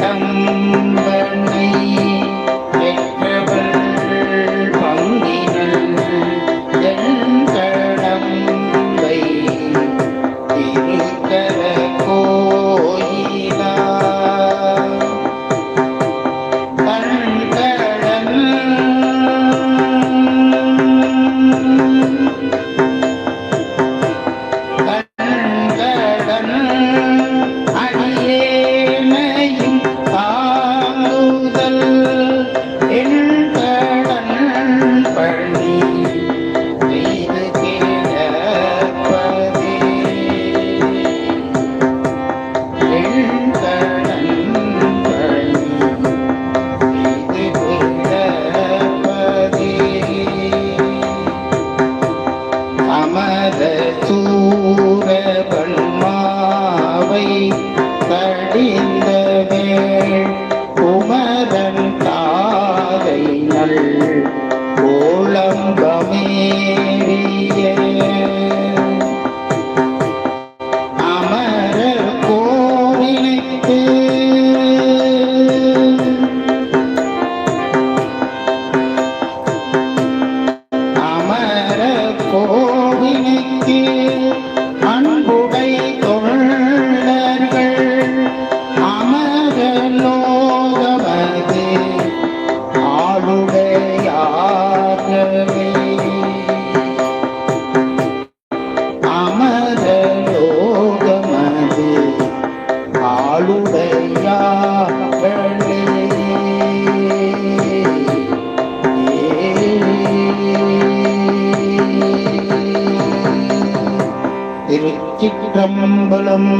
கடம்பனை அமர கோவிலுக்கு திருச்சிற்றம்பலம்